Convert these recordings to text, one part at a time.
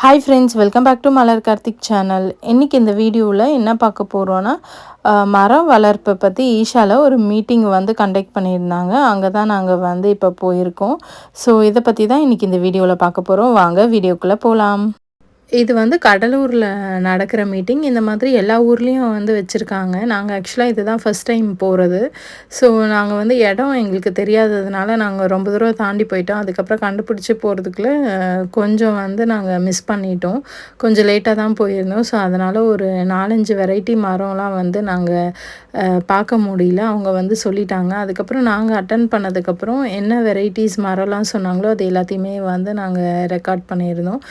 Hi friends welcome back to Malar Karthik channel இன்றைக்கி இந்த வீடியோவில் என்ன பார்க்க போகிறோன்னா மரம் வளர்ப்பை பற்றி ஈஷாவில் ஒரு மீட்டிங் வந்து கண்டக்ட் பண்ணியிருந்தாங்க. அங்கே தான் நாங்கள் வந்து இப்போ போயிருக்கோம். ஸோ இதை பற்றி தான் இன்றைக்கி இந்த வீடியோவில் பார்க்க போகிறோம் வாங்க வீடியோக்குள்ளே போகலாம் இது வந்து கடலூரில் நடக்கிற மீட்டிங் இந்த மாதிரி எல்லா ஊர்லேயும் வந்து வச்சுருக்காங்க. நாங்கள் ஆக்சுவலாக இதுதான் ஃபஸ்ட் டைம் போகிறது ஸோ நாங்கள் வந்து இடம் எங்களுக்கு தெரியாததுனால நாங்கள் ரொம்ப தூரம் தாண்டி போயிட்டோம். அதுக்கப்புறம் கண்டுபிடிச்சி போகிறதுக்குள்ள கொஞ்சம் வந்து நாங்கள் மிஸ் பண்ணிட்டோம். கொஞ்சம் லேட்டாக தான் போயிருந்தோம். ஸோ அதனால் ஒரு நாலஞ்சு வெரைட்டி மரம்லாம் வந்து நாங்கள் பார்க்க முடியல. அவங்க வந்து சொல்லிட்டாங்க. அதுக்கப்புறம் நாங்கள் அட்டன் பண்ணதுக்கப்புறம் என்ன வெரைட்டிஸ் மரம்லாம் சொன்னாங்களோ அது எல்லாத்தையுமே வந்து நாங்கள் ரெக்கார்ட் பண்ணியிருந்தோம்.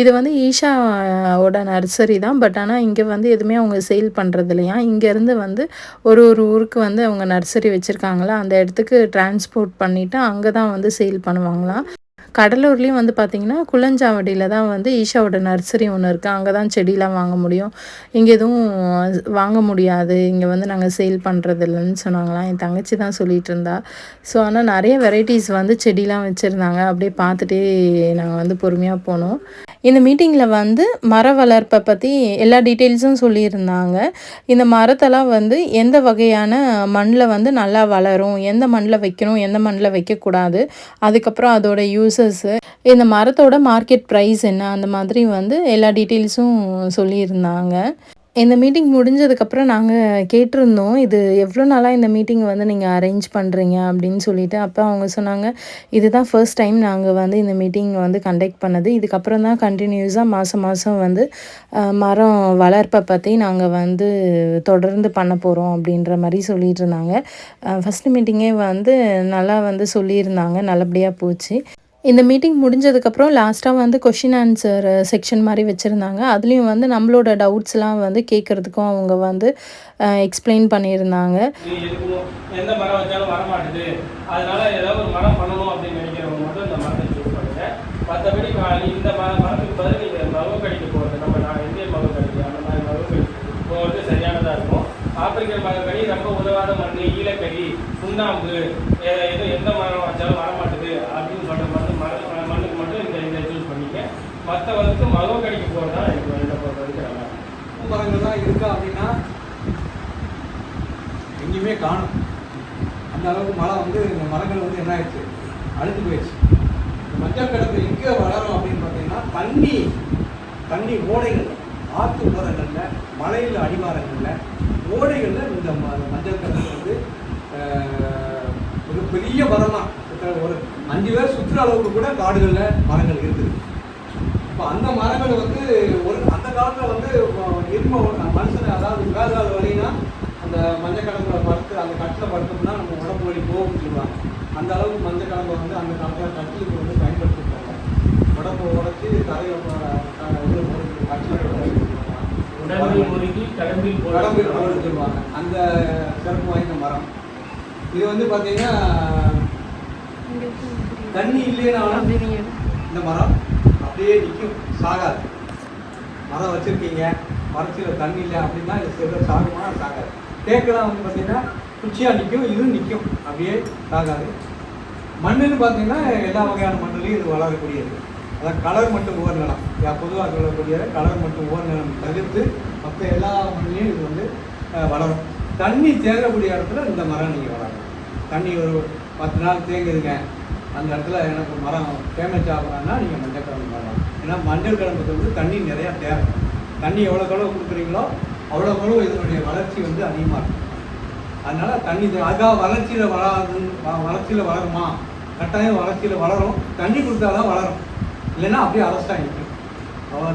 இது வந்து ஈஷாவோட நர்சரி தான். பட் ஆனால் இங்கே வந்து எதுவுமே அவங்க சேல் பண்ணுறது இல்லையா இங்கேருந்து வந்து ஒரு ஒரு ஊருக்கு வந்து அவங்க நர்சரி வச்சுருக்காங்களா? அந்த இடத்துக்கு டிரான்ஸ்போர்ட் பண்ணிவிட்டு அங்கே தான் வந்து சேல் பண்ணுவாங்களாம் கடலூர்லேயும் வந்து பார்த்திங்கன்னா குளஞ்சாவடியில் தான் வந்து ஈஷாவோட நர்சரி ஒன்று இருக்குது அங்கே தான் செடிலாம் வாங்க முடியும். இங்கே எதுவும் வாங்க முடியாது. இங்கே வந்து நாங்கள் சேல் பண்ணுறது இல்லைன்னு சொன்னாங்களாம் என் தங்கச்சி தான் சொல்லிட்டு இருந்தா. ஸோ ஆனால் நிறைய வெரைட்டிஸ் வந்து செடிலாம் வச்சுருந்தாங்க. அப்படியே பார்த்துட்டே நாங்கள் வந்து பொறுமையாக போனோம். இந்த மீட்டிங்கில் வந்து மர வளர்ப்பை பற்றி எல்லா டீட்டெயில்ஸும் சொல்லியிருந்தாங்க. இந்த மரத்தெல்லாம் வந்து எந்த வகையான மண்ணில் வந்து நல்லா வளரும்? எந்த மண்ணில் வைக்கணும்? எந்த மண்ணில் வைக்கக்கூடாது? அதுக்கப்புறம் அதோட யூசஸ்ஸு இந்த மரத்தோட மார்க்கெட் ப்ரைஸ் என்ன? அந்த மாதிரி வந்து எல்லா டீட்டெயில்ஸும் சொல்லியிருந்தாங்க. இந்த மீட்டிங் முடிஞ்சதுக்கப்புறம் நாங்கள் கேட்டிருந்தோம் இது எவ்வளோ நாளாக இந்த மீட்டிங் வந்து நீங்கள் அரேஞ்ச் பண்ணுறீங்க அப்படின்னு சொல்லிட்டு. அப்போ அவங்க சொன்னாங்க இதுதான் ஃபர்ஸ்ட் டைம் நாங்கள் வந்து இந்த மீட்டிங் வந்து கண்டக்ட் பண்ணது. இதுக்கப்புறம் தான் கண்டினியூஸாக மாதம் மாதம் வந்து மரம் வளர்ப்பை பற்றி நாங்கள் வந்து தொடர்ந்து பண்ண போகிறோம் அப்படின்ற மாதிரி சொல்லிட்டு இருந்தாங்க. ஃபஸ்ட்டு மீட்டிங்கே வந்து நல்லா வந்து சொல்லியிருந்தாங்க. நல்லபடியாக போச்சு. இந்த மீட்டிங் முடிஞ்சதுக்கப்புறம் லாஸ்ட்டாக வந்து கொஷின் ஆன்சர் செக்ஷன் மாதிரி வச்சுருந்தாங்க. அதுலேயும் வந்து நம்மளோட டவுட்ஸ்லாம் வந்து கேட்குறதுக்கும் அவங்க வந்து எக்ஸ்பிளைன் பண்ணியிருந்தாங்க. எந்த மரம் வச்சாலும் வர மாட்டுது அதனால ஏதாவது ஒரு மரம் பண்ணணும் அப்படின்னு நினைக்கிறவங்க மட்டும் இந்த மரத்தை சூஸ் பண்ணுங்க. மற்றபடி இந்த மர மரத்துக்கு பதில் நீங்கள் மகக்கடிக்கு போகிறது நம்ம நான் இந்தியன் மகக்கடிக்கு அந்த மாதிரி மகக்கடி போகிறது சரியானதாக இருக்கும். ஆப்பிரிக்கன் மகக்கடி ரொம்ப உதவாத மண் ஈழக்கடி சுண்ணாம்பு எது எந்த மரம் வச்சாலும் வர மாட்டுது அப்படின்னு சொல்கிற மருந்து மர மண்ணுக்கு மட்டும் இந்த இதை சூஸ் பண்ணிக்க மற்ற கடிக்க போகிறதா போகிறது தான் எனக்கு பொறுத்த வரைக்கும் நல்லா மரங்கள்லாம் இருக்கா அப்படின்னா எங்கேயுமே காணும். அந்த அளவுக்கு மழை வந்து இந்த மரங்கள் வந்து என்ன ஆயிடுச்சு? அழுத்து போயிடுச்சு. மஞ்சள் கிடப்பு எங்கே வளரும் அப்படின்னு பார்த்தீங்கன்னா தண்ணி தண்ணி ஓடைகள் ஆற்று ஓரங்களில் மலையில் அடிவாரங்களில் ஓடைகளில் இந்த ம- மஞ்சள் கிடப்பு வந்து ஒரு பெரிய மரமாக ஒரு அஞ்சு பேர் சுற்றுற அளவுக்கு கூட காடுகளில் மரங்கள் இருக்குது. இப்போ அந்த மரங்கள் வந்து ஒரு அந்த காலத்தில் வந்து இரும மனுஷனை அதாவது வேதாத வழினா அந்த மஞ்சள் கிழங்குல படுத்து அந்த கட்டில் படுத்தோம்னா நம்ம உடம்பு வலி போகும்னு சொல்லுவாங்க. அந்த அளவுக்கு மஞ்சள் கிழங்கு வந்து அந்த காலத்தில் கட்டிலுக்கு வந்து பயன்படுத்திருக்காங்க. உடம்பு உடச்சி உடம்பில் முருகி கடம்பில் உடம்பில் சொல்லுவாங்க. அந்த சிறப்பு வாய்ந்த மரம். இது வந்து பார்த்தீங்கன்னா தண்ணி இல்லைனாலும் இந்த மரம் அப்படியே நிற்கும் சாகாது. மரம் வச்சுருக்கீங்க மரத்தில் தண்ணி இல்லை அப்படின்னா இது சில சாகுமா? சாகாது. தேக்கெல்லாம் வந்து பார்த்தீங்கன்னா குச்சியாக நிற்கும் இதுவும் நிற்கும் அப்படியே சாகாது. மண்ணுன்னு பார்த்தீங்கன்னா எல்லா வகையான மண்ணுலையும் இது வளரக்கூடியது. அதான் கலர் மட்டும் ஓர் நிலம். பொதுவாக சொல்லக்கூடிய கலர் மட்டும் ஓர் நிலம் தவிர்த்து மற்ற எல்லா மண்ணிலையும் இது வந்து வளரும். தண்ணி தேங்கக்கூடிய இடத்துல இந்த மரம் நீங்கள் வளரும் தண்ணி ஒரு பத்து நாள் தேங்குதுங்க. அந்த இடத்துல எனக்கு மரம் டேமேஜ் ஆகுறாங்கன்னா நீங்கள் மஞ்சள் கிழங்கு போடலாம் ஏன்னா மஞ்சள் கிழங்குக்கு வந்து தண்ணி நிறையா தேவை. தண்ணி எவ்வளோ எவ்வளோ கொடுக்குறீங்களோ அவ்வளோ எவ்வளோ இதனுடைய வளர்ச்சி வந்து அதிகமாக இருக்கும். அதனால் தண்ணி தே- அதுக்காக வளர்ச்சியில் வளராது வளர்ச்சியில் வளருமா? கட்டாயம் வளர்ச்சியில் வளரும். தண்ணி கொடுத்தா தான் வளரும். இல்லைன்னா அப்படியே அரசாக நிற்கும்.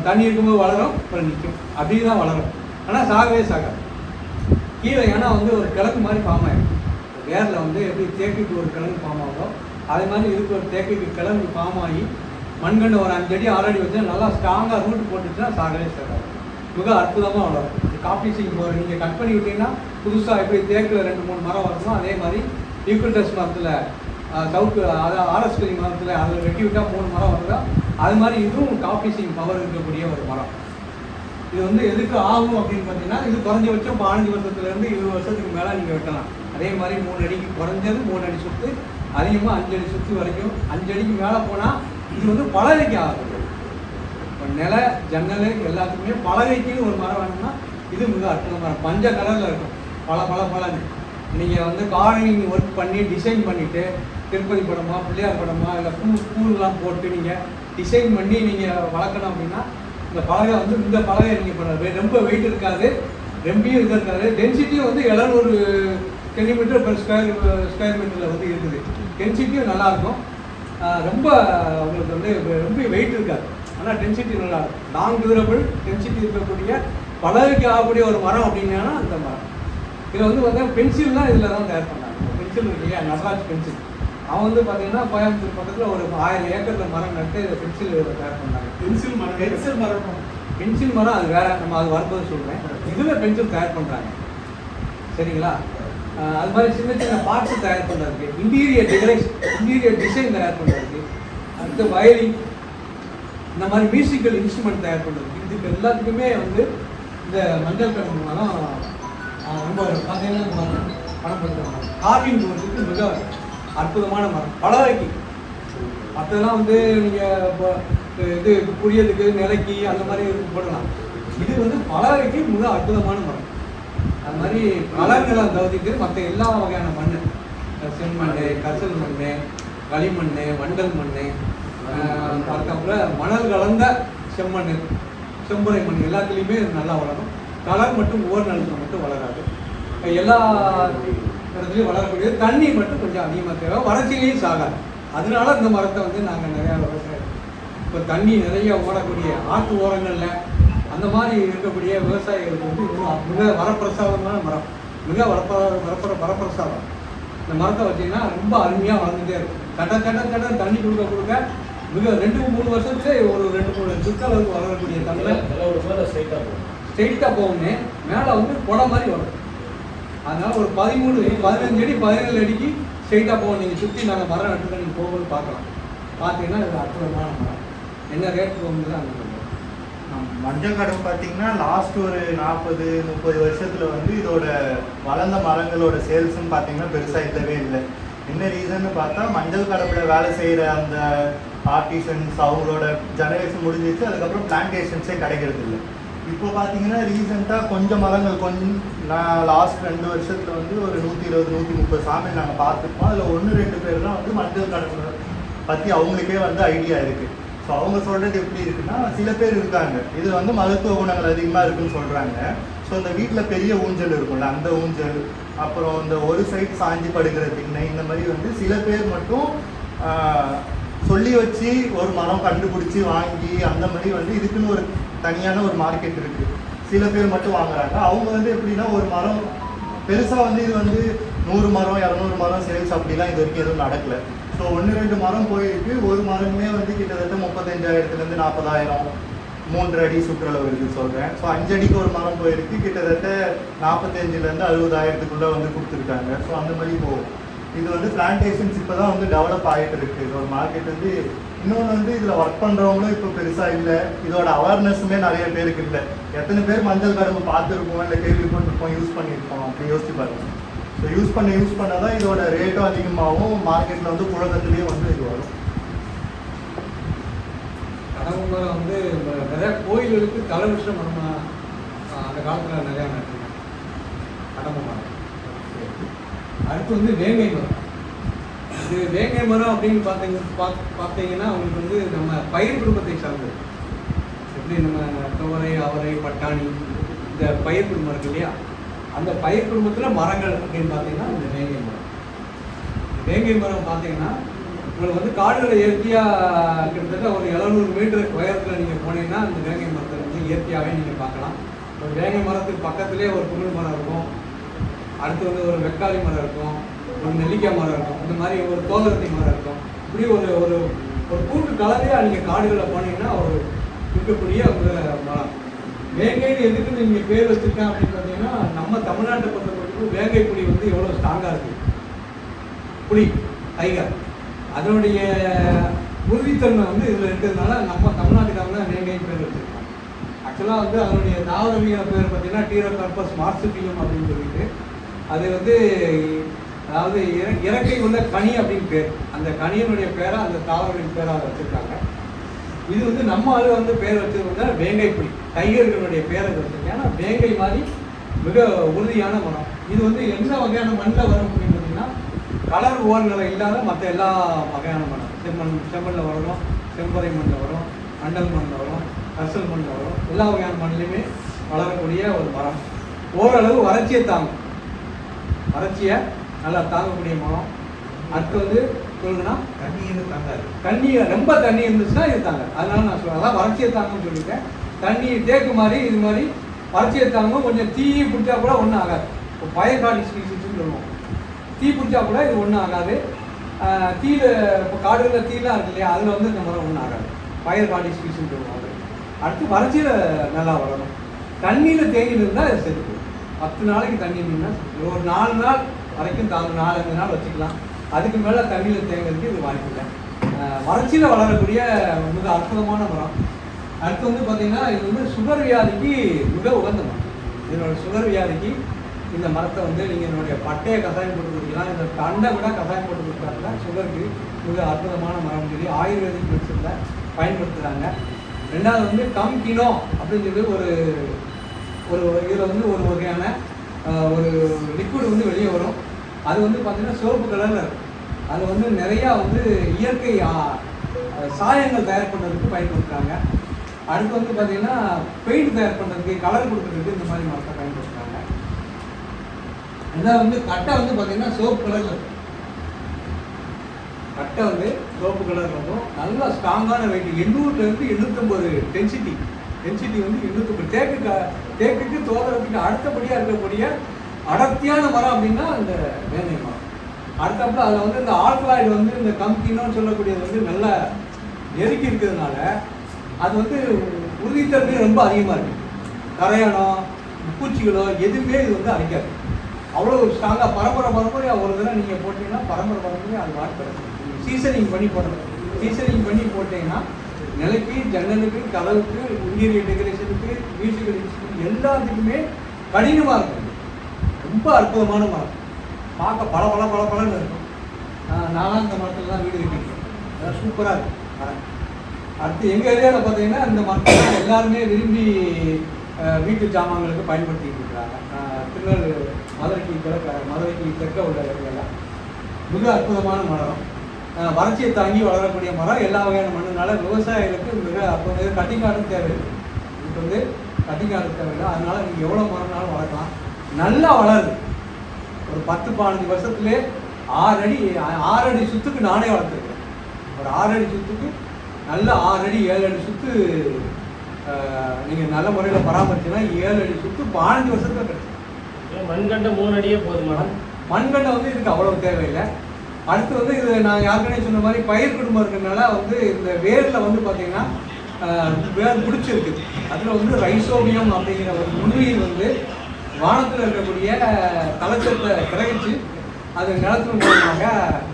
தண்ணி இருக்கும்போது வளரும் அப்புறம் நிற்கும். அப்படியே தான் வளரும். ஆனால் சாகவே சாகாது. கீழே ஏன்னா வந்து ஒரு கிழங்கு மாதிரி ஃபார்ம் ஆகிடும் வேரில் வந்து எப்படி தேக்கிட்டு ஒரு கிழங்கு ஃபார்ம் ஆகுதோ அதே மாதிரி இதுக்கு ஒரு தேக்கைக்கு கிழங்கு ஃபார்ம் ஆகி மண்கண்டு ஒரு அஞ்சு அடி ஆறு வச்சு நல்லா ஸ்ட்ராங்காக ரூட் போட்டுச்சுன்னா சாகவே சேராது மிக அற்புதமாக வளரும். காப்பி சீக்கு போகிற நீங்கள் கட் பண்ணி விட்டீங்கன்னா புதுசாக எப்படி தேக்கில் ரெண்டு மூணு மரம் வரணுமோ அதே மாதிரி ஈக்குவல்டஸ் மரத்தில் சவுக்கு அதாவது ஆரஸ்கரி மரத்தில் அதில் வெட்டி விட்டால் மூணு மரம் வருதா? அது மாதிரி இதுவும் காப்பீசிங் பவர் இருக்கக்கூடிய ஒரு மரம். இது வந்து எதுக்கு ஆகும் அப்படின்னு பார்த்தீங்கன்னா இது குறைஞ்சபட்சம் பதினஞ்சு வருஷத்துலேருந்து இருபது வருஷத்துக்கு மேலே நீங்கள் வெட்டலாம். அதே மாதிரி மூணு அடிக்கு குறைஞ்சது மூணு அடி சுற்று அதிகமாக அஞ்சடி சுற்றி வரைக்கும் அஞ்சடிக்கு மேலே போனால் இது வந்து பலகைக்கு ஆகக்கூடிய இப்போ நில ஜன்னல் எல்லாத்துக்குமே பலகைக்குன்னு ஒரு மரம் வேணும்னா இது மிக அற்புத மரம் பஞ்ச கலரில் இருக்கும். பல பல பலன்னு நீங்கள் வந்து கார்டனிங் ஒர்க் பண்ணி டிசைன் பண்ணிவிட்டு திருப்பதி படமா பிள்ளையார் படமா இல்லை பூ பூலாம் போட்டு நீங்கள் டிசைன் பண்ணி நீங்கள் வளர்க்கணும் அப்படின்னா இந்த பலகை வந்து இந்த பலகை நீங்கள் பண்ண ரொம்ப வெயிட் இருக்காது. ரொம்பியும் இது இருக்காது. டென்சிட்டியும் வந்து எழுநூறு சென்டிமீட்டர் per ஸ்கொயர் ஸ்கொயர் மீட்டரில் வந்து இருக்குது. டென்சிட்டியும் நல்லாயிருக்கும் ரொம்ப உங்களுக்கு வந்து ரொம்ப வெயிட் இருக்காது. ஆனால் டென்சிட்டி நல்லா இருக்கும் லாங் டியூரபிள் டென்சிட்டி இருக்கக்கூடிய பலகைக்கு ஆகக்கூடிய ஒரு மரம் அப்படின்னா அந்த மரம். இதில் வந்து பார்த்தீங்கன்னா பென்சில்லாம் இதில் தான் தயார் பண்ணாங்க. பென்சில் இருக்கு இல்லையா? நடராஜ் பென்சில் அவன் வந்து பார்த்தீங்கன்னா கோயம்புத்தூர் பக்கத்தில் ஒரு ஆயிரம் ஏக்கரில் மரம் நட்டு பென்சில் தயார் பண்ணாங்க. பென்சில் மரம். பென்சில் மரம். பென்சில் மரம் அது வேற நம்ம அது வரும்போது சொல்கிறேன் இதில் பென்சில் தயார் பண்ணுறாங்க சரிங்களா? அது மாதிரி சின்ன சின்ன பார்ட்ஸ் தயார் பண்ணுறதுக்கு இன்டீரியர் டெக்கரேஷன் இன்டீரியர் டிசைன் தயார் பண்ணுறதுக்கு அடுத்து வயலின் இந்த மாதிரி மியூசிக்கல் இன்ஸ்ட்ருமெண்ட் தயார் பண்ணுறதுக்கு இதுக்கு எல்லாத்துக்குமே வந்து இந்த மஞ்சள் கடன் மரம் ரொம்ப பார்த்தீங்கன்னா மரம் பணப்படுத்துகிற மரம் கார்விங் போகிறதுக்கு மிக அற்புதமான மரம். பலவைக்கு மற்றதெல்லாம் வந்து நீங்கள் இது புரியதுக்கு நிலைக்கு அந்த மாதிரி போடலாம். இது வந்து பலவைக்கு மிக அற்புதமான மரம். அது மாதிரி கலர்களை தவிர்த்து மற்ற எல்லா வகையான மண் செம்மண் கசல் மண் களிமண் வண்டல் மண் பார்த்தாப்புல மணல் கலந்த செம்மண் செம்புரை மண் எல்லாத்துலேயுமே நல்லா வளரும். கலர் மட்டும் ஓர் நிலத்தில் மட்டும் வளராது. எல்லா இடத்துலையும் வளரக்கூடியது. தண்ணி மட்டும் கொஞ்சம் அதிகமாக தேவை. வறட்சியிலையும் சாகாது. அதனால இந்த மரத்தை வந்து நாங்கள் நிறையா விவசாயம் இப்போ தண்ணி நிறைய ஓடக்கூடிய ஆற்று ஓரங்களில் அந்த மாதிரி இருக்கக்கூடிய விவசாயிகளுக்கு வந்து மிக வரப்பிரசாதமான மரம் மிக வரப்ப வரப்பர வரப்பிரசாதம். இந்த மரத்தை வச்சீங்கன்னா ரொம்ப அருமையாக வளர்ந்துட்டே இருக்கும். கட்ட கட்ட கட்ட தண்ணி கொடுக்க கொடுக்க மிக ரெண்டு மூணு வருஷத்துலேயே ஒரு ரெண்டு மூணு சுற்றளவுக்கு வளரக்கூடிய தமிழை ஸ்ட்ரெயிட்டாக போகுமே. மேலே வந்து குடை மாதிரி வரும். அதனால ஒரு பதிமூணு பதினஞ்சு அடி பதினேழு அடிக்கு ஸ்ட்ரெயிட்டாக போகும். நீங்கள் சுற்றி நாங்கள் மரம் நட்டு நீங்கள் போகும்போது பார்க்கலாம். பார்த்தீங்கன்னா இது அற்புதமான மரம். என்ன ரேட் போகும்போது சொல்லுவோம் மஞ்சள் கடன் பார்த்தீங்கன்னா லாஸ்ட் ஒரு நாற்பது முப்பது வருஷத்தில் வந்து இதோட வளர்ந்த மரங்களோட சேல்ஸ்னு பார்த்தீங்கன்னா பெருசாக இல்லவே இல்லை. என்ன ரீசன்னு பார்த்தா மஞ்சள் கடப்பில் வேலை செய்கிற அந்த ஆர்டிசன்ஸ் அவங்களோட ஜெனரேஷன் முடிஞ்சிச்சு அதுக்கப்புறம் பிளான்டேஷன்ஸே கிடைக்கிறது இல்லை. இப்போ பார்த்தீங்கன்னா ரீசெண்டாக கொஞ்சம் மரங்கள் கொஞ்சம் நான் லாஸ்ட் ரெண்டு வருஷத்தில் வந்து ஒரு நூற்றி இருபது நூற்றி முப்பது சாமி நாங்கள் பார்த்துருப்போம். அதில் ஒன்று ரெண்டு பேர் தான் வந்து மஞ்சள் கடப்பில் பற்றி அவங்களுக்கே வந்து ஐடியா இருக்குது ஸோ அவங்க சொல்கிறது எப்படி இருக்குன்னா சில பேர் இருக்காங்க. இது வந்து மருத்துவ குணங்கள் அதிகமாக இருக்குன்னு சொல்கிறாங்க ஸோ இந்த வீட்டில் பெரிய ஊஞ்சல் இருக்கும்ல அந்த ஊஞ்சல் அப்புறம் இந்த ஒரு சைடு சாஞ்சி படுக்கிற திண்ணை இந்த மாதிரி வந்து சில பேர் மட்டும் சொல்லி வச்சு ஒரு மரம் கண்டுபிடிச்சி வாங்கி அந்த மாதிரி வந்து இதுக்குன்னு ஒரு தனியான ஒரு மார்க்கெட் இருக்குது சில பேர் மட்டும் வாங்குறாங்க. அவங்க வந்து எப்படின்னா ஒரு மரம் பெருசாக வந்து இது வந்து நூறு மரம் இரநூறு மரம் சேல்ஸ் அப்படிலாம் இது வரைக்கும் எதுவும் நடக்கலை. ஸோ ஒன்று ரெண்டு மரம் போயிருக்கு. ஒரு மரமே வந்து கிட்டத்தட்ட முப்பத்தஞ்சாயிரத்துலேருந்து நாற்பதாயிரம் மூன்று அடி சுற்றளவு இருக்குது சொல்கிறேன் ஸோ அஞ்சு அடிக்கு ஒரு மரம் போயிருக்கு. கிட்டத்தட்ட நாற்பத்தஞ்சிலேருந்து அறுபதாயிரத்துக்குள்ளே வந்து கொடுத்துருக்காங்க. ஸோ அந்த மாதிரி போகும். இது வந்து பிளான்டேஷன்ஸ் இப்போ தான் வந்து டெவலப் ஆகிட்டு இருக்கு. ஒரு மார்க்கெட் வந்து இன்னொன்று வந்து இதில் ஒர்க் பண்ணுறவங்களும் இப்போ பெருசாக இல்லை. இதோட அவேர்னஸுமே நிறைய பேருக்கு இல்லை. எத்தனை பேர் மஞ்சள் கரும்பு பார்த்துருப்போம் இல்லை கேள்விப்பட்டிருப்போம் யூஸ் பண்ணியிருப்போம். அப்படி யோசிச்சு பாருங்கள் ஸோ யூஸ் பண்ண யூஸ் பண்ண தான் இதோட ரேட்டும் அதிகமாகும் மார்க்கெட்டில் வந்து புழக்கத்துலேயே வந்து இது வரும். கடம்பு வந்து நிறையா கோயில்களுக்கு தலை விஷயம் நம்ம அந்த காலத்தில் நிறையா நட்டுருக்காங்க கடம்பு மரம் அடுத்து வந்து வேங்கை மரம். இது வேங்கை மரம் அப்படின்னு பார்த்தீங்க பாத்- பார்த்தீங்கன்னா அவங்களுக்கு வந்து நம்ம பயிர் குடும்பத்தை சார்ந்தது. எப்படி நம்ம துவரை அவரை பட்டாணி இந்த பயிர் குடும்பம் இருக்கு இல்லையா? அந்த பயிர் குடும்பத்தில் மரங்கள் அப்படின்னு பார்த்தீங்கன்னா இந்த வேங்கை மரம். வேங்கை மரம் பார்த்தீங்கன்னா உங்களுக்கு வந்து காடுகளை இயற்கையாக கிட்டத்தட்ட ஒரு எழுநூறு மீட்டர் உயரத்தில் நீங்கள் போனீங்கன்னா அந்த வேங்கை மரத்தை வந்து இயற்கையாகவே நீங்கள் பார்க்கலாம். ஒரு வேங்கை மரத்துக்கு பக்கத்துலேயே ஒரு குமிழ் மரம் இருக்கும். அடுத்து வந்து ஒரு வெக்காளி மரம் இருக்கும். ஒரு நெல்லிக்காய் மரம் இருக்கும். இந்த மாதிரி ஒரு தோதரத்தி மரம் இருக்கும். இப்படி ஒரு ஒரு ஒரு கூட்டு கலவையாக நீங்கள் காடுகளில் போனீங்கன்னா ஒரு இருக்கக்கூடிய ஒரு மரம். வேங்கைன்னு எதுக்கு நீங்கள் பேர் வச்சுருக்கேன் அப்படின்னு பார்த்தீங்கன்னா நம்ம தமிழ்நாட்டை பொறுத்த வரைக்கும் வேங்கை புலி வந்து எவ்வளோ ஸ்ட்ராங்காக இருக்குது புலி டைகர். அதனுடைய உறுதித்தன்மை வந்து இதில் இருக்கிறதுனால நம்ம தமிழ்நாட்டுக்காரங்க வேங்கை பேர் வச்சுருக்கோம் ஆக்சுவலாக வந்து அதனுடைய தாவரவியல் பேர் பார்த்தீங்கன்னா டீரோ கர்பஸ் மார்சுபியம் அப்படின்னு சொல்லிட்டு. அது வந்து அதாவது இற- இறக்கை உள்ள கனி அப்படின்னு பேர். அந்த கனியினுடைய பேரை அந்த தாவரவின் பேராக வச்சுருக்காங்க. இது வந்து நம்ம ஆளு வந்து பேர் வச்சது வந்து வேங்கை புலி. டைகர்களுடைய பேரை வச்சுருக்கேன் ஏன்னா வேங்கை மாதிரி மிக உறுதியான மரம் இது வந்து எந்த வகையான மண்ணில் வரும் அப்படின்னு பார்த்தீங்கன்னா கலர் ஓரங்களை இல்லாத மற்ற எல்லா வகையான மரம் செம்மண் செம்மண்ணில் வரணும் செம்பறை மண்ணில் வரும் அண்டல் மண்ணில் வரும் கரிசல் மண்ணில் வரும். எல்லா வகையான மண்ணிலையுமே வளரக்கூடிய ஒரு மரம். ஓரளவு வறட்சியை தாங்கும். வறட்சியை நல்லா தாங்கக்கூடிய மரம். அடுத்து வந்து சொல்லுங்கன்னா தண்ணி எதுவும் தங்காது. தண்ணி ரொம்ப தண்ணி இருந்துச்சுன்னா இது தாங்க அதனால நான் சொல்றேன் அதான் வறட்சியை தாங்கும்னு சொல்லிட்டேன். தண்ணி தேக்கு மாதிரி இது மாதிரி வறட்சியை எடுத்தாங்க கொஞ்சம் தீ பிடிச்சா கூட ஒன்றும் ஆகாது. இப்போ பயக்காடி ஸ்பீசிஸ்ன்னு சொல்லுவோம். தீ பிடிச்சா கூட இது ஒன்றும் ஆகாது. தீயில் இப்போ காடுகளில் தீலாம் இருக்கு இல்லையா அதில் வந்து இந்த மரம் ஒன்றும் ஆகாது. பயர் ஸ்பீசின்னு சொல்லுவாங்க அடுத்து வறட்சியில் நல்லா வளரும். தண்ணியில் தேங்கி இருந்தால் அது செத்து பத்து நாளைக்கு தண்ணி நின்னா ஒரு நாலு நாள் வரைக்கும் தாங்க நாலு அஞ்சு நாள் வச்சுக்கலாம். அதுக்கு மேலே தண்ணியில் தேங்கிறதுக்கு இது வாய்ப்பு இல்லை. வறட்சியில் வளரக்கூடிய மிக அற்புதமான மரம். அடுத்து வந்து பார்த்தீங்கன்னா இது வந்து சுகர் வியாதிக்கு மிக உகந்த மரம் இதனோட சுகர் வியாதிக்கு இந்த மரத்தை வந்து நீங்கள் என்னுடைய பட்டையை கசாயம் போட்டு கொடுக்கலாம். இந்த தண்டை விட கசாயம் போட்டு கொடுக்குறாங்க. சுகருக்கு மிக அற்புதமான மரம் சொல்லி ஆயுர்வேதிக் மெடிசனில் பயன்படுத்துகிறாங்க ரெண்டாவது வந்து கம் கினோ அப்படின்னு சொல்லி ஒரு ஒரு இதில் வந்து ஒரு வகையான ஒரு லிக்விட் வந்து வெளியே வரும். அது வந்து பார்த்திங்கன்னா சிவப்பு கலரில் இருக்கும். அது வந்து நிறையா வந்து இயற்கை சாயங்கள் தயார் பண்ணுறதுக்கு பயன்படுத்துகிறாங்க அடுத்து வந்து பார்த்தீங்கன்னா பெயிண்ட் தயார் பண்ணுறதுக்கு கலர் கொடுக்குறதுக்கு இந்த மாதிரி மரத்தை பயன்படுத்துகிறாங்க ரெண்டாவது வந்து கட்டை வந்து பார்த்தீங்கன்னா சிவப்பு கலரில் இருக்கும் கட்டை வந்து சோப்பு கலர் இருக்கும் நல்லா ஸ்ட்ராங்கான வெயிட் எண்ணூறுலேருந்து எண்ணூற்றம்பது டென்சிட்டி டென்சிட்டி வந்து எண்ணூற்றம்பது தேக்கு க- தேக்குக்கு தோதுறதுக்கு அடுத்தபடியாக இருக்கக்கூடிய அடர்த்தியான மரம் அப்படின்னா அந்த வேலை மரம். அடுத்தப்பல அதில் வந்து இந்த ஆல்கலாய்டு வந்து இந்த கம்கின்னு சொல்லக்கூடியது வந்து நல்லா நெருக்கி இருக்கிறதுனால அது வந்து உறுதித்தன்மை ரொம்ப அதிகமாக இருக்கு. கரையானம் பூச்சிகளோ எதுவுமே இது வந்து அழைக்காது. அவ்வளோ ஸ்ட்ராங்காக பரம்பரை பரம்பரையாக ஒரு தடவை நீங்கள் போட்டிங்கன்னா பரம்பரை பரம்பரையாக அது வாட்டு சீசனிங் பண்ணி போடணும். சீசனிங் பண்ணி போட்டீங்கன்னா நிலைக்கு ஜன்னலுக்கு கதவுக்கு இன்டீரியர் டெக்கரேஷனுக்கு மியூசிக்கல் இன்ஸ்ட்ருமெண்ட் எல்லாத்துக்குமே கடினமாக இருக்கும். ரொம்ப அற்புதமான மரம். பார்க்க பல பல பல பலன்னு இருக்கும். ஆஹ் இந்த மரத்தில் தான் வீடு இருக்கேன் சூப்பராக இருக்கும் மரம். அடுத்து எங்கள் ஏரியாவில் பார்த்தீங்கன்னா இந்த மக்கள் எல்லாருமே விரும்பி வீட்டு ஜாமான்களுக்கு பயன்படுத்திட்டு இருக்கிறாங்க. திருநெல் மதுரைக்கு கிழக்க மதுரைக்கு தெற்க உள்ள ஏரியாவில் மிக அற்புதமான மரம். வறட்சியை தாங்கி வளரக்கூடிய மரம். எல்லா வகையான மண்ணுனால விவசாயிகளுக்கு மிக அற்புதம். கட்டிங்காடும் தேவையில்லை இதுக்கு வந்து கட்டிங்காடு தேவையில்லை அதனால் நீங்கள் எவ்வளோ மரம்னாலும் வளர்க்கலாம். நல்லா வளருது. ஒரு பத்து பதினஞ்சு வருஷத்துலேயே ஆறு அடி ஆறு அடி சுத்துக்கு நானே வளர்த்துருக்கேன் ஒரு ஆறு அடி சுத்துக்கு நல்ல ஆறு அடி ஏழு அடி சுத்து நீங்கள் நல்ல முறையில் பராமரிச்சீங்கன்னா ஏழு அடி சுத்து பதினஞ்சு வருஷத்துல கிடைக்கும். மண்கண்ட மூணு அடியே போதுமா மண் மண்கண்டை வந்து இதுக்கு அவ்வளவு தேவையில்லை. அடுத்து வந்து இது நான் ஏற்கனவே சொன்ன மாதிரி பயிர் குடும்பம் இருக்கிறதுனால வந்து இந்த வேரில் வந்து பார்த்தீங்கன்னா வேர் பிடிச்சிருக்கு. அதில் வந்து ரைசோபியம் அப்படிங்கிற ஒரு நுண்ணுயிர் வந்து வானத்தில் இருக்கக்கூடிய கலச்சத்தை கிரகிச்சு அது நிலத்தின் மூலமாக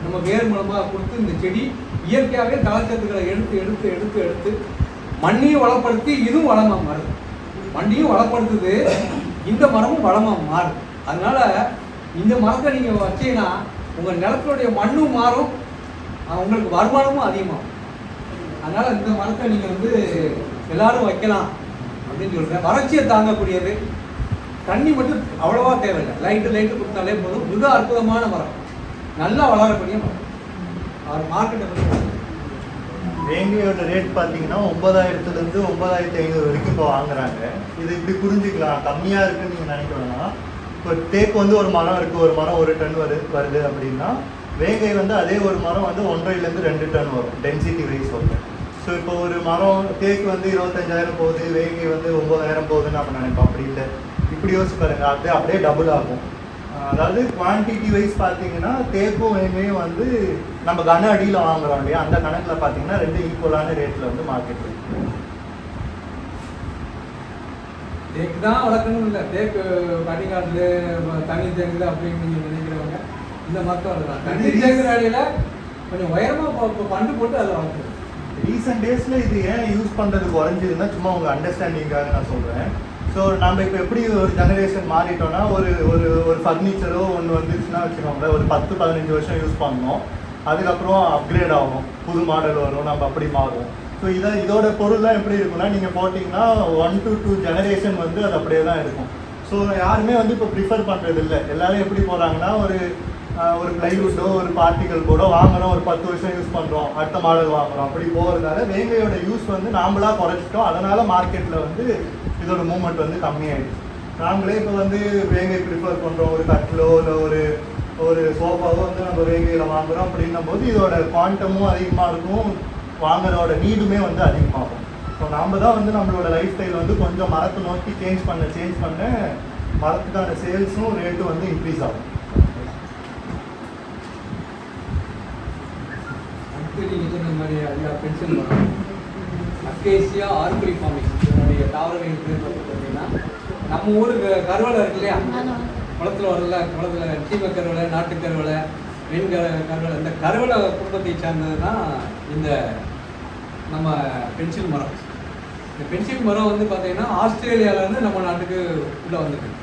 நம்ம வேர் மூலமாக கொடுத்து இந்த செடி இயற்கையாகவே கலச்சத்துக்களை எடுத்து எடுத்து எடுத்து எடுத்து மண்ணையும் வளப்படுத்தி இதுவும் வளமாக மாறுது. மண்ணையும் வளப்படுத்துது இந்த மரமும் வளமாக மாறுது. அதனால் இந்த மரத்தை நீங்கள் வச்சீங்கன்னா உங்கள் நிலத்தினுடைய மண்ணும் மாறும் உங்களுக்கு வருமானமும் அதிகமாகும். அதனால் இந்த மரத்தை நீங்கள் வந்து எல்லாரும் வைக்கலாம் அப்படின்னு சொல்கிறேன் வறட்சியை தாங்கக்கூடியது. தண்ணி மட்டும் அவ்வளவா தேவையில்லை. லைட்டு லைட்டு கொடுத்தாலே போதும். மிக அற்புதமான மரம். நல்லா வளரக்கூடிய மரம். அவர் மார்க்கெட்டை வேங்கையோட ரேட் பார்த்தீங்கன்னா ஒன்பதாயிரத்துலேருந்து ஒன்பதாயிரத்தி ஐநூறு வரைக்கும் இப்போ வாங்குறாங்க. இது இப்படி புரிஞ்சுக்கலாம். கம்மியாக இருக்குன்னு நீங்கள் நினைக்கணும்னா இப்போ தேக்கு வந்து ஒரு மரம் இருக்குது ஒரு மரம் ஒரு டன் வருது வருது அப்படின்னா வேங்கை வந்து அதே ஒரு மரம் வந்து ஒன்றரைலேருந்து ரெண்டு டன் வரும். டென்சிட்டி வைஸ் வரும் ஸோ இப்போ ஒரு மரம் தேக்கு வந்து இருபத்தஞ்சாயிரம் போகுது வேங்கை வந்து ஒம்பதாயிரம் போகுதுன்னு நம்ம நினைப்போம். அப்படி இல்லை. இப்படி யோசிச்சு பாருங்க அது அப்படியே டபுள் ஆகும். அதாவது குவான்டிட்டி வைஸ் பார்த்தீங்கன்னா தேக்கும் வேங்கையும் வந்து நம்ம கன அடியில் வாங்குறோம் இல்லையா? அந்த கணக்கில் பார்த்தீங்கன்னா ரெண்டு ஈக்குவலான ரேட்டில் வந்து மார்க்கெட் இருக்கு. தேக்கு தான் வளர்க்கணும் இல்லை. தேக்கு பட்டிக்காட்டுல தண்ணி தேங்குது அப்படின்னு நீங்கள் நினைக்கிறவங்க இந்த மரத்தை வளர்க்கலாம் தண்ணி தேங்குற அடியில் கொஞ்சம் உயரமாக பண்டு போட்டு அதில் வளர்க்கணும். ரீசெண்ட் டேஸில் இது ஏன் யூஸ் பண்ணுறது குறைஞ்சதுன்னா சும்மா உங்கள் அண்டர்ஸ்டாண்டிங்காக நான் சொல்கிறேன் ஸோ நம்ம இப்போ எப்படி ஒரு ஜெனரேஷன் மாறிட்டோம்னா ஒரு ஒரு ஒரு ஃபர்னிச்சரோ ஒன்று வந்துச்சுன்னா வச்சுக்கோங்களேன் ஒரு பத்து பதினஞ்சு வருஷம் யூஸ் பண்ணோம். அதுக்கப்புறம் அப்கிரேட் ஆகும். புது மாடல் வரும் நம்ம அப்படி மாறுவோம். ஸோ இதை இதோட பொருள்லாம் எப்படி இருக்கும்னா நீங்கள் போட்டிங்கன்னா ஒன் டு டூ ஜெனரேஷன் வந்து அது அப்படியே தான் இருக்கும். ஸோ யாருமே வந்து இப்போ ப்ரிஃபர் பண்ணுறது இல்லை எல்லோரும் எப்படி போகிறாங்கன்னா ஒரு ஒரு ப்ளைவுட்டோ ஒரு பார்ட்டிகல் போர்டோ வாங்குறோம் ஒரு பத்து வருஷம் யூஸ் பண்ணுறோம் அடுத்த மாடல் வாங்குறோம். அப்படி போகிறதுனால வேங்கையோட யூஸ் வந்து நாம்பளாக குறைச்சிட்டோம். அதனால் மார்க்கெட்டில் வந்து இதோட மூமெண்ட் வந்து கம்மியாயிடுச்சு. நாங்களே இப்போ வந்து வேங்கை ப்ரிஃபர் பண்ணுறோம் ஒரு கட்டிலோ இல்லை ஒரு ஒரு சோஃபாவோ வந்து நம்ம வேங்கையில் வாங்குறோம் அப்படின்னும் போது இதோட குவாண்டமும் அதிகமாக இருக்கும். வாங்குறதோட நீடுமே வந்து அதிகமாகும். ஸோ நாம் தான் வந்து நம்மளோட லைஃப் ஸ்டைல் வந்து கொஞ்சம் மரத்தை நோக்கி சேஞ்ச் பண்ண சேஞ்ச் பண்ண மரத்துக்கான சேல்ஸும் ரேட்டும் வந்து இன்க்ரீஸ் ஆகும். நீங்கள் சொன்ன மாதிரி ஐயா பென்ஷன் அக்கேசியா ஆர்குலி ஃபார்மிங் பேர் பார்த்து பார்த்தீங்கன்னா நம்ம ஊர் க- கருவலை இருக்கு இல்லையா? குளத்தில் வரல குளத்தில் சீம கருவலை நாட்டு கருவலை மீன் க கருவலை இந்த கருவலை குடும்பத்தை சார்ந்தது தான் இந்த நம்ம பென்சில் மரம். இந்த பென்சில் மரம் வந்து பார்த்தீங்கன்னா ஆஸ்திரேலியாவிலேருந்து நம்ம நாட்டுக்கு உள்ளே வந்திருக்கு.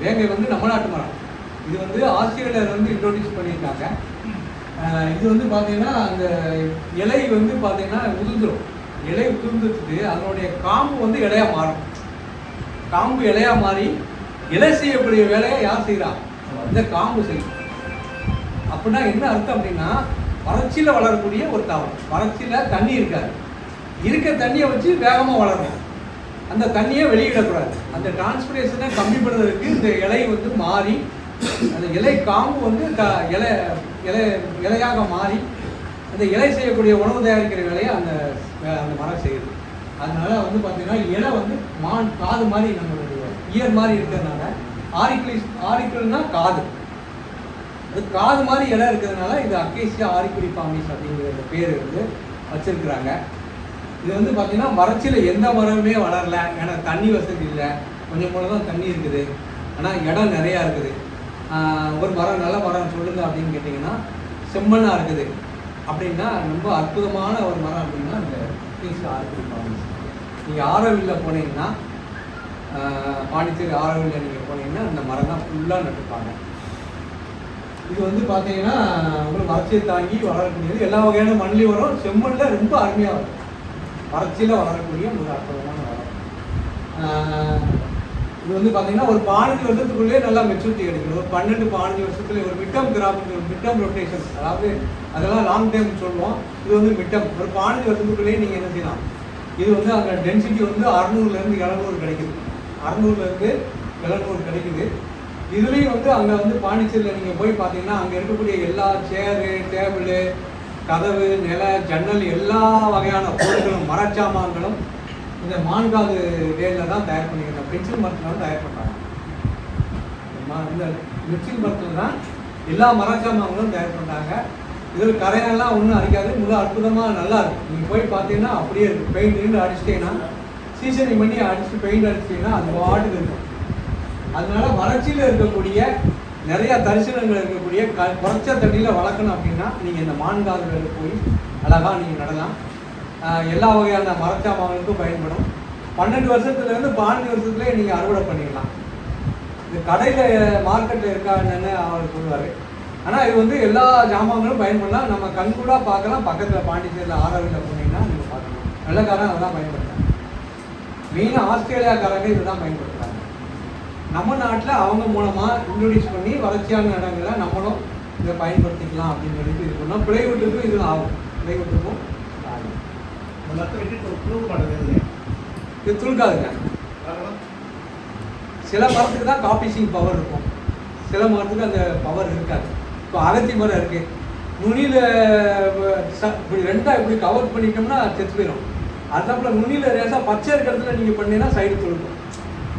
வேங்கை வந்து நம்ம நாட்டு மரம். இது வந்து ஆஸ்திரேலியாவிலேருந்து இன்ட்ரோடியூஸ் பண்ணியிருக்காங்க. இது வந்து பார்த்தீங்கன்னா அந்த இலை வந்து பார்த்தீங்கன்னா உதிர்ந்துடும் இலை உதிர்ந்துட்டு அதனுடைய காம்பு வந்து இலையா மாறும். காம்பு இலையா மாறி இலை செய்யக்கூடிய வேலையை யார் செய்கிறா இந்த காம்பு செய்யும். அப்படின்னா என்ன அர்த்தம் அப்படின்னா வறட்சியில் வளரக்கூடிய ஒரு தாவரம். வறட்சியில் தண்ணி இருக்காது. இருக்க தண்ணியை வச்சு வேகமாக வளரும் அந்த தண்ணியை வெளியிடக்கூடாது. அந்த டிரான்ஸ்பிரேஷனை கம்மி பண்ணுறதுக்கு இந்த இலை வந்து மாறி அந்த இலை காம்பு வந்து க இலை இலை இலையாக மாறி அந்த இலை செய்யக்கூடிய உணவு தயாரிக்கிற வேலையை அந்த அந்த மரம் செய்யுது. அதனால வந்து பார்த்தீங்கன்னா இலை வந்து மான் காது மாதிரி நம்மளுடைய இயர் மாதிரி இருக்கிறதுனால ஆரிக்குலிஸ் ஆரிக்குல்னா காது. அது காது மாதிரி இலை இருக்கிறதுனால இது அக்கேசியா ஆரிக்குலி பாமிஸ் அப்படிங்கிற பேர் வந்து வச்சிருக்கிறாங்க. இது வந்து பார்த்தீங்கன்னா வறட்சியில் எந்த மரமுமே வளரல. ஏன்னா தண்ணி வசதி இல்லை. கொஞ்சம் போல தான் தண்ணி இருக்குது. ஆனால் இடம் நிறையா இருக்குது. ஒரு மரம் நல்ல மரம் சொல்லுங்க அப்படின்னு கேட்டிங்கன்னா செம்மண்ணாக இருக்குது. அப்படின்னா ரொம்ப அற்புதமான ஒரு மரம் அப்படின்னா அந்த பீஸ் ஆரோவில் நீங்கள் ஆரோவில்ல போனீங்கன்னா பாண்டிச்சேரி ஆரோவில்ல நீங்கள் போனீங்கன்னா அந்த மரம் தான் ஃபுல்லாக நட்டுப்பாங்க. இது வந்து பார்த்தீங்கன்னா உங்களுக்கு வறட்சியை தாங்கி வளரக்கூடியது. எல்லா வகையான மண்ணிலையும் வரும். செம்மண்ணில் ரொம்ப அருமையாக வரும். வறட்சியில் வளரக்கூடிய ஒரு அற்புதமான மரம். இது வந்து பார்த்தீங்கன்னா ஒரு பதினஞ்சு வருஷத்துக்குள்ளேயே நல்லா மெச்சூரிட்டி கிடைக்கணும். ஒரு பன்னெண்டு பதினஞ்சு வருஷத்துல ஒரு மிட்டம் கிராப் மிட்டம் ரொட்டேஷன் அதாவது அதெல்லாம் லாங் டைம் சொல்லுவோம். இது வந்து மிட்டம் ஒரு பதினஞ்சு வருஷத்துக்குள்ளேயே நீங்கள் என்ன செய்யலாம்? இது வந்து அங்கே டென்சிட்டி வந்து அறநூறுலேருந்து எழுநூறு கிடைக்குது. அறநூறுலேருந்து எழுநூறு கிடைக்குது. இதுலேயும் வந்து அங்கே வந்து பாண்டிச்சேரியில் நீங்கள் போய் பார்த்தீங்கன்னா அங்கே இருக்கக்கூடிய எல்லா சேரு டேபிள் கதவு நில ஜன்னல் எல்லா வகையான பொருட்களும் மரச்சாமான்களும் இந்த மான்காது வேலில் தான் தயார் பண்ணிக்கிறாங்க பென்சில் மரத்தில் தான் தயார் பண்ணுறாங்க இந்த மிக்சிங் மரத்தில் தான் எல்லா மரச்சாமான்களும் தயார் பண்ணுறாங்க இதில் கரையெல்லாம் ஒன்றும் அடிக்காது மிக அற்புதமாக நல்லா இருக்கும். நீங்கள் போய் பார்த்தீங்கன்னா அப்படியே இருக்கும். பெயிண்ட் நின்று அடிச்சிட்டீங்கன்னா சீசனிங் பண்ணி அடிச்சு பெயிண்ட் அடிச்சிட்டிங்கன்னா அது பாட்டுக்கு இருக்கும். அதனால வறட்சியில் இருக்கக்கூடிய நிறையா தரிசனங்கள் இருக்கக்கூடிய க குறைச்ச தண்ணியில் வளர்க்கணும் அப்படின்னா நீங்கள் இந்த மான்காதுகளில் போய் அழகாக நீங்கள் நடலாம். எல்லா வகையான மரச்சாமான்களுக்கும் பயன்படும். பன்னெண்டு வருஷத்துலேருந்து பன்னெண்டு வருஷத்துலேயே நீங்கள் அறுவடை பண்ணிடலாம் இது கடையில் மார்க்கெட்டில் இருக்கா என்னன்னு அவர் சொல்லுவார். ஆனால் இது வந்து எல்லா ஜாமான்களும் பயன்படலாம் நம்ம கண்கூடாக பார்க்கலாம் பக்கத்தில் பாண்டிச்சேரியில் ஆரோவில் போனீங்கன்னா நீங்கள் பார்க்கலாம். வெள்ளக்காரன் அதெல்லாம் பயன்படுத்தாங்க மெயினாக ஆஸ்திரேலியாக்காரங்க இதுதான் பயன்படுத்துகிறாங்க நம்ம நாட்டில் அவங்க மூலமாக இன்ட்ரடியூஸ் பண்ணி வறட்சியான இடங்களை நம்மளும் இதை பயன்படுத்திக்கலாம் அப்படின்னு சொல்லிட்டு இது பண்ணோம் பிளைவுட்டுக்கும் இது ஆகும். பிளைவுட்டுக்கும் இது துளுக்காதுங்க. சில மரத்துக்கு தான் காப்பிசிங் பவர் இருக்கும். சில மரத்துக்கு அந்த பவர் இருக்காது. இப்போ அகத்தி மரம் இருக்கு. நுனியில் இப்படி ரெண்டாக இப்படி கவர் பண்ணிட்டோம்னா செத்து போயிடும் அதுக்கப்புல நுனியில் ரேசாக பச்சை இருக்கிறதுல நீங்கள் பண்ணீங்கன்னா சைடு துளுக்கும்.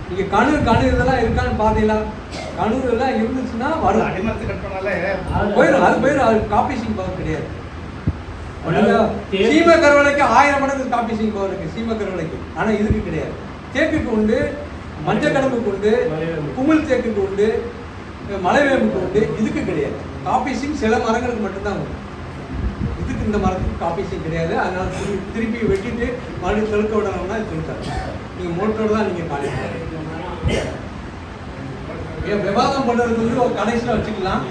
நீங்கள் கணு கணு இதெல்லாம் இருக்கான்னு பார்த்தீங்களா? கணு இதெல்லாம் இருந்துச்சுன்னா வரும். அடிமரத்து கட் பண்ணாலே போயிடும் அது போயிடும் அது காப்பிசிங் பவர் கிடையாது. சீம கருவளைக்கு ஆயிரம் மடங்கு பவர் இருக்கு சீம கருவளைக்கு ஆனா இதுக்கு கிடையாது. தேக்குக்கு உண்டு மஞ்சள் கடம்புக்கு உண்டு. குமிழ் தேக்குக்கு உண்டு மலைவேம்புக்கு உண்டு இதுக்கு கிடையாது. காப்பிசிங் சில மரங்களுக்கு மட்டும்தான் உண்டு. இதுக்கு இந்த மரத்துக்கு காப்பிசிங் கிடையாது. அதனால திருப்பி திருப்பி வெட்டிட்டு மறுபடியும் தெளுக்க விடணும்னா இது தெளுக்காது. நீங்க மோட்டரோட தான் நீங்க காலி ஏன் விவாதம் பண்றதுக்கு வந்து ஒரு கடைசியில் வச்சுக்கலாம்.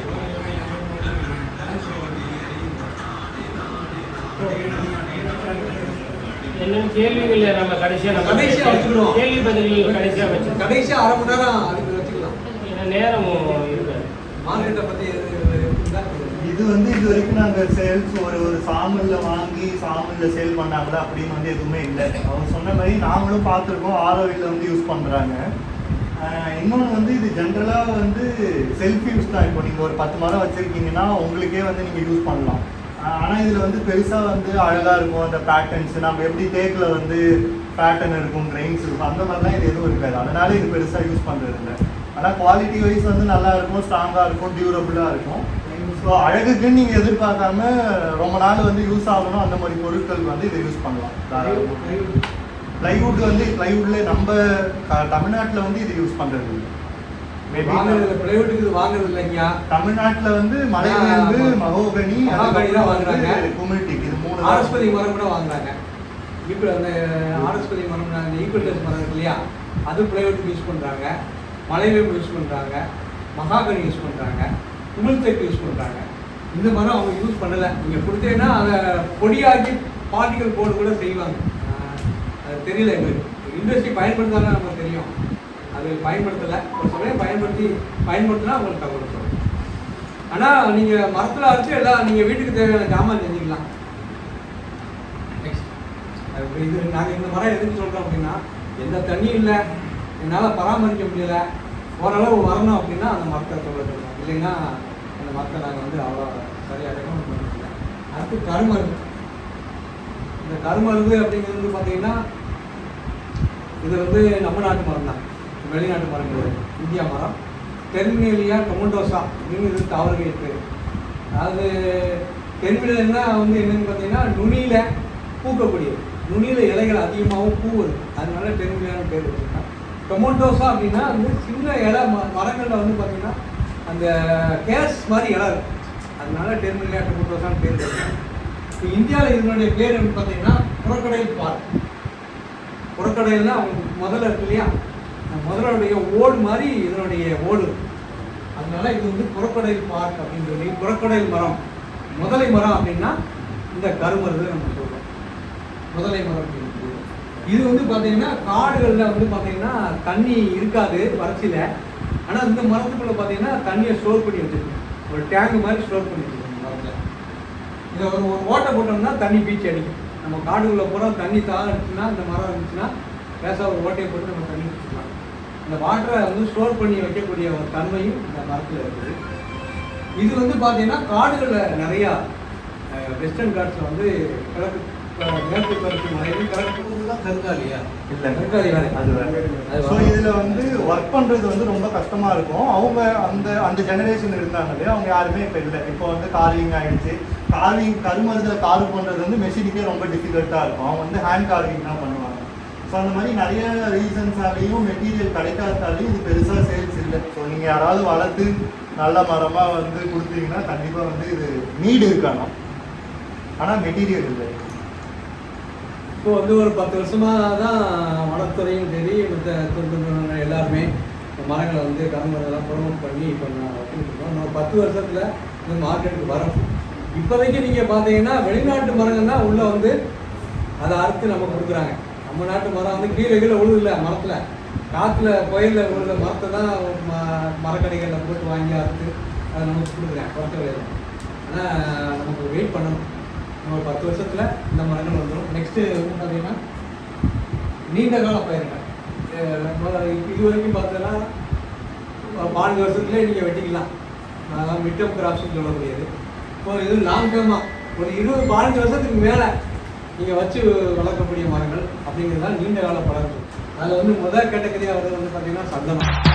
என்னன்னு கேள்விகள் நம்ம கடைசியா நம்ம கடைசியா வச்சுக்கிடுவோம். கேள்வி பதில்கள் கடைசியா வச்சு கடைசி அரை மணி நேரம் அதுக்கு வச்சுக்கலாம். ஏன்னா நேரமும் இருக்கு மார்க்கெட்டை பற்றி இது வந்து இது வரைக்கும் நாங்க சேல்ஸ் ஒரு ஒரு சாமல்ல வாங்கி சாமல்ல சேல் பண்ணாங்களா அப்படின்னு வந்து எதுவுமே இல்லை. அவங்க சொன்ன மாதிரி நாங்களும் பார்த்துருக்கோம் ஆரோவில் வந்து யூஸ் பண்றாங்க. இன்னொன்று வந்து இது ஜென்ரலாக வந்து செல்ஃப் யூஸ் தான். இப்போ நீங்கள் ஒரு பத்து மரம் வச்சுருக்கீங்கன்னா உங்களுக்கே வந்து நீங்கள் யூஸ் பண்ணலாம். ஆனால் இதில் வந்து பெருசாக வந்து அழகாக இருக்கும் அந்த பேட்டர்ன்ஸ் நம்ம எப்படி தேக்கில் வந்து பேட்டர்ன் இருக்கும் கிரெயின்ஸ் இருக்கும் அந்த மாதிரிலாம் இது எதுவும் இருக்காது. அதனால இது பெருசாக யூஸ் பண்ணுறது இல்லை. ஆனால் குவாலிட்டி வைஸ் வந்து நல்லா இருக்கும் ஸ்ட்ராங்காக இருக்கும் டியூரபுளாக இருக்கும். ஸோ அழகுக்குன்னு நீங்கள் எதிர்பார்க்காம ரொம்ப நாள் வந்து யூஸ் ஆகணும் அந்த மாதிரி பொருட்கள் வந்து இதை யூஸ் பண்ணலாம். பிளைவுட் வந்து பிளைவுட்ல நம்ம தமிழ்நாட்டுல வந்து இது யூஸ் பண்றது இல்லை. வாங்குறது பிரைவேட்டுக்கு இது வாங்குறது இல்லைங்கய்யா தமிழ்நாட்டுல வந்து ஆமா. மகோகனி மகாகனி தான் வாங்குறாங்க. குமிழ்டிக் இது மூணு. ஆரஸ்பதி மரம் கூட வாங்குறாங்க. இப்போ அந்த ஆரஸ்பதி மரம் அந்த ஈக்குவல்டஸ் மரம் இருக்கு இல்லையா? அது பிரைவேட்டுக்கு யூஸ் பண்ணுறாங்க மலைவேம்பு யூஸ் பண்ணுறாங்க மகாகனி யூஸ் பண்ணுறாங்க குமிழ்தேக்கு யூஸ் பண்ணுறாங்க இந்த மரம் அவங்க யூஸ் பண்ணலை. நீங்கள் கொடுத்தீங்கன்னா அதை பொடியாக்கி பார்ட்டிகல் போர்டு கூட செய்வாங்க. அது தெரியல எங்களுக்கு. இண்டஸ்ட்ரி பயன்படுத்தாதான் நமக்கு தெரியும். அது பயன்படுத்தலை. ஒரு சமயம் பயன்படுத்தி பயன்படுத்தினா உங்களுக்கு தகவல் சொல்லுங்கள் ஆனால் நீங்கள் மரத்தில் வச்சு எல்லாம் நீங்கள் வீட்டுக்கு தேவையான ஜாமான் செஞ்சுக்கலாம். இது நாங்கள் இந்த மரம் எதுக்கு சொல்கிறோம் அப்படின்னா எந்த தண்ணியும் இல்லை. என்னால் பராமரிக்க முடியல. ஓரளவு வரணும் அப்படின்னா அந்த மரத்தை சொல்ல சொல்லுவோம் இல்லைன்னா அந்த மரத்தை நாங்கள் வந்து அவ்வளோ சரியாக ரெக்கமெண்ட் பண்ணல அடுத்து கருமருந்து. இந்த கருமருந்து அப்படிங்கிறது பார்த்தீங்கன்னா இது வந்து நம்ம நாட்டு மரம் தான் வெளிநாட்டு மரம் கிடையாது இந்தியா மரம். தென்மேலியா டொமண்டோசா அப்படின்னு இது தாவரங்கள் பேர் அது தென்மேலன்னா வந்து என்னன்னு பார்த்தீங்கன்னா நுனியில் பூக்கக்கூடியது நுனியில் இலைகள் அதிகமாகவும் பூ வரும். அதனால தென்மேலியான பேர் வச்சுருக்காங்க. டொமண்டோஸா அப்படின்னா வந்து சின்ன இலை ம மரங்களில் வந்து பார்த்திங்கன்னா அந்த கேஸ் மாதிரி இலை இருக்கும். அதனால டெர்மினியா டொமோட்டோஸான்னு பேர் வச்சுருக்காங்க. இப்போ இந்தியாவில் இதனுடைய பேர் என்ன பார்த்தீங்கன்னா புறக்கடையில் பார்க் புறக்கடையில்னா முதல்ல இருக்கு இல்லையா? முதலுடைய ஓடு மாதிரி இதனுடைய ஓடு. அதனால இது வந்து புறக்கடையில் பார்க் அப்படின்னு சொல்லி புறக்கடையில் மரம். முதலை மரம் அப்படின்னா இந்த கருமருது நம்ம சொல்கிறோம் முதலை மரம் அப்படின்னு சொல்லுவோம். இது வந்து பார்த்தீங்கன்னா காடுகளில் வந்து பார்த்தீங்கன்னா தண்ணி இருக்காது வறட்சியில். ஆனால் இந்த மரத்துக்குள்ளே பார்த்தீங்கன்னா தண்ணியை ஸ்டோர் பண்ணி வச்சிருக்கோம். ஒரு டேங்க் மாதிரி ஸ்டோர் பண்ணி வச்சுருக்கோம் மரத்தில். இதை ஒரு ஒரு ஓட்டை போட்டோம்னா தண்ணி பீச்சு அடிக்கும். நம்ம காடுகளில் போகிறோம் தண்ணி தாக இருந்துச்சுன்னா இந்த மரம் இருந்துச்சுன்னா லேசாக ஒரு ஓட்டையை போட்டு நம்ம தண்ணி இந்த வாட்டரை வந்து ஸ்டோர் பண்ணி வைக்கக்கூடிய ஒரு தன்மையும் இந்த மரத்தில் இருக்குது. இது வந்து பார்த்தீங்கன்னா காடுகளில் நிறையா வெஸ்டர்ன் காட்ஸில் வந்து கிழக்கு மேற்கு தொடர்ச்சி மலையில் கிழக்கு தான் கருங்காலியா? இல்ல. கருங்காலி வேலை அது ஸோ. இதுல வந்து ஒர்க் பண்றது வந்து ரொம்ப கஷ்டமா இருக்கும். அவங்க அந்த அந்த ஜெனரேஷன் இருந்தாங்களே அவங்க யாருமே இப்போ இல்லை. இப்போ வந்து கார்விங் ஆயிடுச்சு. கார்விங் கருமருதை கார்வ் பண்றது வந்து மெஷினுக்கே ரொம்ப டிஃபிகல்ட்டா இருக்கும். அவங்க வந்து ஹேண்ட் கார்விங் தான் பண்ணுவாங்க. ஸோ அந்த மாதிரி நிறைய ரீசன்ஸாலேயும் மெட்டீரியல் கிடைக்காதாலையும் இது பெருசாக சேல்ஸ் இல்லை. ஸோ நீங்கள் யாராவது வளர்த்து நல்ல மரமாக வந்து கொடுத்தீங்கன்னா கண்டிப்பாக வந்து இது நீடு இருக்கணும் ஆனால் மெட்டீரியல் இல்லை. இப்போ வந்து ஒரு பத்து வருஷமாக தான் வனத்துறையும் சரி மற்ற தொண்டு எல்லாருமே இந்த மரங்களை வந்து கருமரெல்லாம் ப்ரொமோட் பண்ணி இப்போ நான் வச்சுருக்கோம் நம்ம பத்து வருஷத்தில் இந்த மார்க்கெட்டுக்கு வரும் இப்போதைக்கு நீங்கள் பார்த்தீங்கன்னா வெளிநாட்டு மரங்கள் தான் உள்ளே வந்து அதை அறுத்து நம்ம கொடுக்குறாங்க. நம்ம நாட்டு மரம் வந்து கீழே கீழே விழுதில்ல மரத்தில். காற்றுல புயலில் விழுத மரத்தை தான் ம மரக்கடைகளில் போட்டு வாங்கி அறுத்து அதை நமக்கு கொடுக்குறேன் குறைக்க விலையில ஆனால் நமக்கு வெயிட் பண்ணணும். நம்ம பத்து வருஷத்தில் இந்த மரங்கள் வந்துடும் நெக்ஸ்ட்டு வந்து பார்த்தீங்கன்னா நீண்ட கால பயிர்கள். இது வரைக்கும் பார்த்தோன்னா பாலஞ்சு வருஷத்துலேயே நீங்கள் வெட்டிக்கலாம். அதெல்லாம் மிட் டேர்ம் கிராப்ஸ்னு சொல்லக்கூடியது இப்போ இது லாங் டேர்மாக ஒரு இருபது பாலஞ்சு வருஷத்துக்கு மேலே நீங்கள் வச்சு வளர்க்கக்கூடிய மரங்கள் அப்படிங்கிறது தான் நீண்ட கால பழங்கள் அதில் வந்து முதல் கேட்டகரியாக வந்து வந்து பார்த்தீங்கன்னா சந்தனம்.